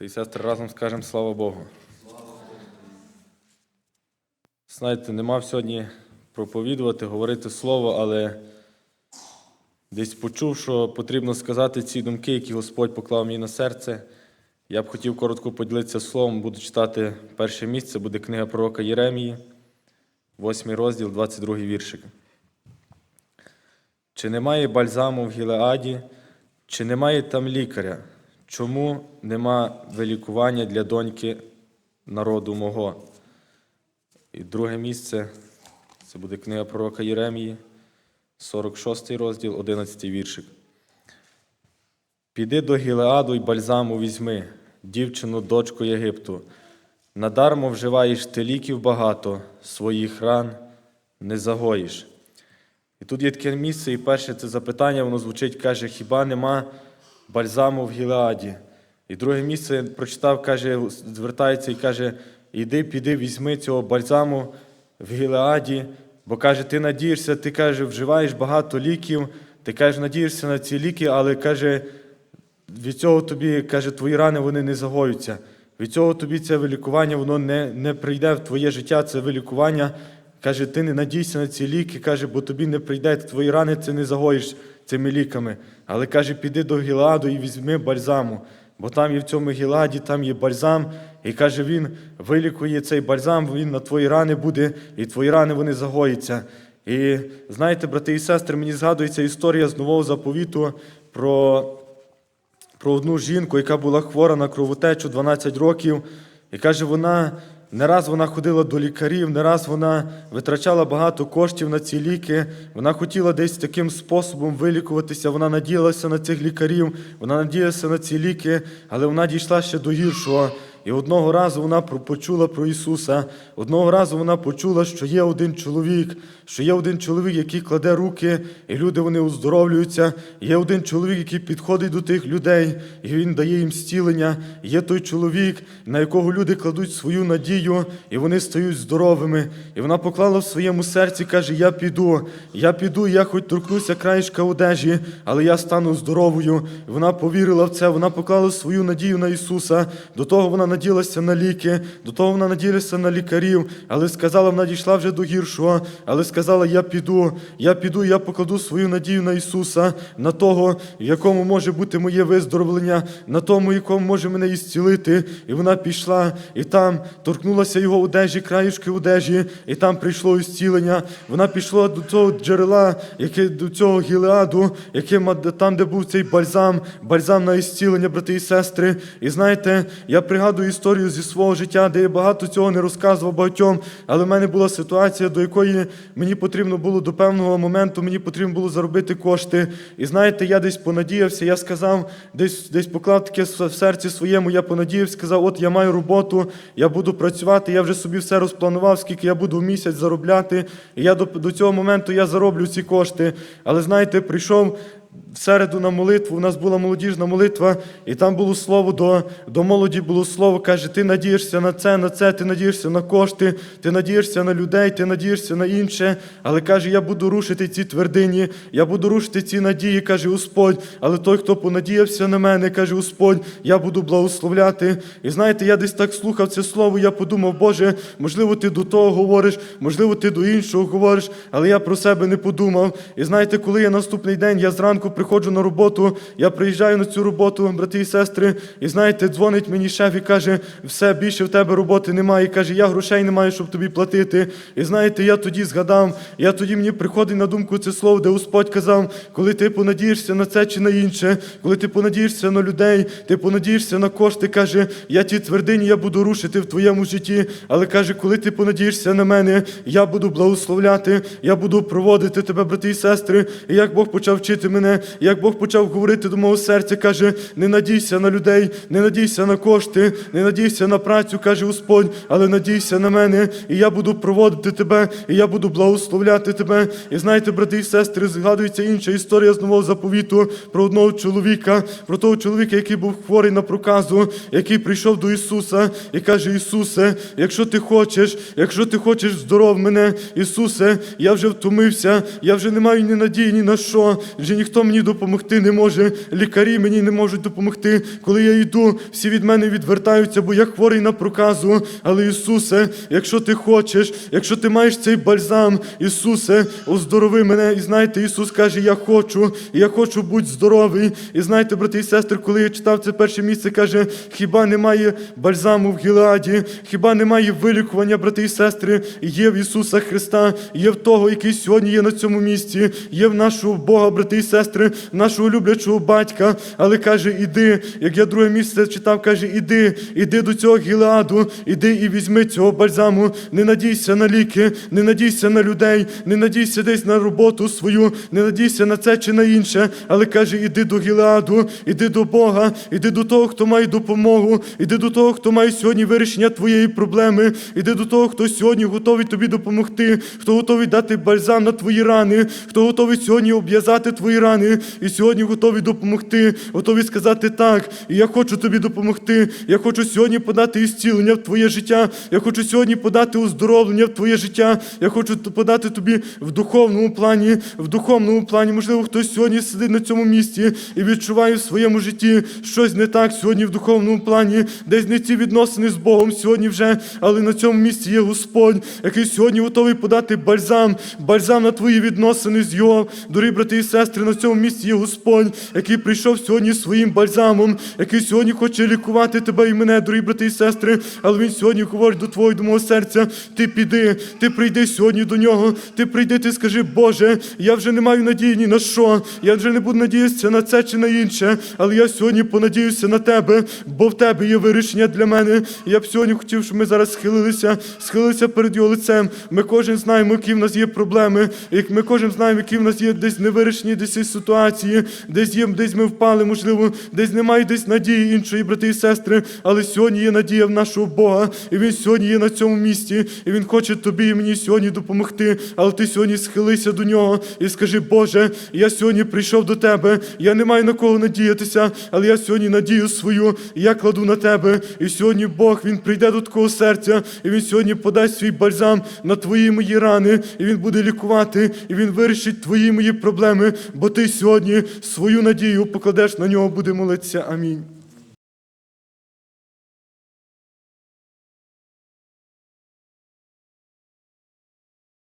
І сестри, разом скажемо слава Богу. Знаєте, не мав сьогодні проповідувати, говорити слово, але десь почув, що потрібно сказати ці думки, які Господь поклав мені на серце. Я б хотів коротко поділитися словом, буду читати перше місце, буде книга пророка Єремії, 8 розділ, 22 віршик. Чи немає бальзаму в Гілеаді, чи немає там лікаря? Чому нема вилікування для доньки народу мого? І друге місце це буде книга пророка Єремії, 46 розділ, 11 віршик. Піди до Гілеаду й бальзаму візьми, дівчину, дочку Єгипту. Надармо вживаєш ти ліків багато, своїх ран не загоїш. І тут є таке місце, і перше це запитання, воно звучить, каже, хіба нема бальзаму в Гілеаді? І друге місце прочитав, каже, звертається і каже: іди, піди, візьми цього бальзаму в Гілеаді, бо каже, ти надієшся, ти каже, вживаєш багато ліків, ти каже, надієшся на ці ліки, але каже, від цього тобі, каже, твої рани вони не загоються. Від цього тобі це вилікування, воно не, не прийде в твоє життя, це вилікування. Каже, ти не надійся на ці ліки, каже, бо тобі не прийде, твої рани це не загоїш цими ліками. Але каже, піди до Гіладу і візьми бальзаму, бо там є в цьому Гіладі, там є бальзам, і каже, він вилікує цей бальзам, він на твої рани буде, і твої рани вони загоїться. І знаєте, брати і сестри, мені згадується історія з нового заповіту про про одну жінку, яка була хвора на кровотечу 12 років, і каже, вона не раз вона ходила до лікарів, не раз вона витрачала багато коштів на ці ліки. Вона хотіла десь таким способом вилікуватися. Вона надіялася на цих лікарів, вона надіялася на ці ліки, але вона дійшла ще до гіршого. І одного разу вона почула про Ісуса. Одного разу вона почула, що є один чоловік, що є один чоловік, який кладе руки, і люди вони оздоровлюються. Є один чоловік, який підходить до тих людей, і він дає їм зцілення. Є той чоловік, на якого люди кладуть свою надію, і вони стають здоровими. І вона поклала в своєму серці, каже: Я піду, я піду, я хоч торкнуся краєшка одежі, але я стану здоровою. І вона повірила в це, вона поклала свою надію на Ісуса. До того вона наділася на ліки, до того вона наділася на лікарів, але сказала, вона дійшла вже до гіршого, але сказала: Я піду, я піду, я покладу свою надію на Ісуса, на того, в якому може бути моє виздоровлення, на тому, якому може мене ісцілити. І вона пішла, і там торкнулася його одежі, краюшки одежі, і там прийшло ісцілення. Вона пішла до цього джерела, яке до цього гілеаду, яке там, де був цей бальзам, бальзам на ісцілення, брати і сестри. І знаєте, я пригадую історію зі свого життя, де я багато цього не розказував багатьом, але в мене була ситуація, до якої мені потрібно було до певного моменту, мені потрібно було заробити кошти. І знаєте, я десь понадіявся, я сказав, десь, десь поклав таке в серці своєму, я понадіявся, сказав, от я маю роботу, я буду працювати, я вже собі все розпланував, скільки я буду в місяць заробляти. І я до, до цього моменту я зароблю ці кошти. Але знаєте, прийшов в середу на молитву, у нас була молодіжна молитва, і там було слово до, до молоді було слово, каже, ти надієшся на це, на це, ти надієшся на кошти, ти надієшся на людей, ти надієшся на інше. Але каже, я буду рушити ці твердині, я буду рушити ці надії, каже Господь. Але той, хто понадіявся на мене, каже Господь, я буду благословляти. І знаєте, я десь так слухав це слово, я подумав, Боже, можливо, ти до того говориш, можливо, ти до іншого говориш, але я про себе не подумав. І знаєте, коли я наступний день, я зранку приходжу на роботу, я приїжджаю на цю роботу, брати і сестри, і знаєте, дзвонить мені шеф і каже, все більше в тебе роботи немає. І каже, я грошей не маю, щоб тобі платити. І знаєте, я тоді згадав, я тоді мені приходить на думку це слово, де Господь казав, коли ти понадієшся на це чи на інше, коли ти понадієшся на людей, ти понадієшся на кошти, каже, я ті твердині я буду рушити в твоєму житті. Але каже, коли ти понадієшся на мене, я буду благословляти, я буду проводити тебе, брати і сестри. І як Бог почав вчити мене, як Бог почав говорити до мого серця, каже, не надійся на людей, не надійся на кошти, не надійся на працю, каже Господь, але надійся на мене, і я буду проводити тебе, і я буду благословляти тебе. І знаєте, брати і сестри, згадується інша історія з нового заповіту про одного чоловіка, про того чоловіка, який був хворий на проказу, який прийшов до Ісуса і каже: Ісусе, якщо ти хочеш, якщо ти хочеш здоров мене, Ісусе, я вже втомився, я вже не маю ні надії, ні на що, вже ніхто ніхто мені допомогти не може, лікарі мені не можуть допомогти. Коли я йду, всі від мене відвертаються, бо я хворий на проказу. Але Ісусе, якщо ти хочеш, якщо ти маєш цей бальзам, Ісусе, оздорови мене. І знаєте, Ісус каже, я хочу, я хочу бути здоровий. І знаєте, брати і сестри, коли я читав це перше місце, каже, хіба немає бальзаму в Гіладі, хіба немає вилікування, брати і сестри, є в Ісуса Христа, є в того, який сьогодні є на цьому місці, є в нашого Бога, брати і сестри, нашого люблячого батька. Але каже, іди, як я друге місце читав, каже, іди, іди до цього Гіладу, іди і візьми цього бальзаму. Не надійся на ліки, не надійся на людей, не надійся десь на роботу свою, не надійся на це чи на інше. Але каже, іди до Гіладу, іди до Бога, іди до того, хто має допомогу, іди до того, хто має сьогодні вирішення твоєї проблеми, іди до того, хто сьогодні готовий тобі допомогти, хто готовий дати бальзам на твої рани, хто готовий сьогодні обв'язати твої рани, і сьогодні готовий допомогти, готовий сказати так. І я хочу тобі допомогти. Я хочу сьогодні подати ісцілення в твоє життя. Я хочу сьогодні подати оздоровлення в твоє життя. Я хочу подати тобі в духовному плані, в духовному плані. Можливо, хтось сьогодні сидить на цьому місці і відчуває в своєму житті щось не так сьогодні в духовному плані, десь не ці відносини з Богом сьогодні вже, але на цьому місці є Господь, який сьогодні готовий подати бальзам, бальзам на твої відносини з його. Дорогі брати і сестри, на цьому місці є Господь, який прийшов сьогодні своїм бальзамом, який сьогодні хоче лікувати тебе і мене, дорогі брати і сестри. Але він сьогодні говорить до твого до мого серця: ти піди, ти прийди сьогодні до нього. Ти прийди, ти скажи, Боже, я вже не маю надії ні на що. Я вже не буду надіятися на це чи на інше. Але я сьогодні понадіюся на тебе, бо в тебе є вирішення для мене. Я б сьогодні хотів, щоб ми зараз схилилися, схилилися перед його лицем. Ми кожен знаємо, які в нас є проблеми. Ми кожен знаємо, які в нас є десь невирішені десь ситуації, десь є, десь ми впали, можливо, десь немає десь надії іншої брати і сестри. Але сьогодні є надія в нашого Бога, і він сьогодні є на цьому місці, і він хоче тобі і мені сьогодні допомогти. Але ти сьогодні схилися до нього і скажи, Боже, я сьогодні прийшов до тебе. Я не маю на кого надіятися, але я сьогодні надію свою, і я кладу на тебе. І сьогодні Бог він прийде до такого серця, і він сьогодні подасть свій бальзам на твої мої рани, і він буде лікувати, і він вирішить твої мої проблеми, бо сьогодні свою надію покладеш на нього, буде молитися. Амінь.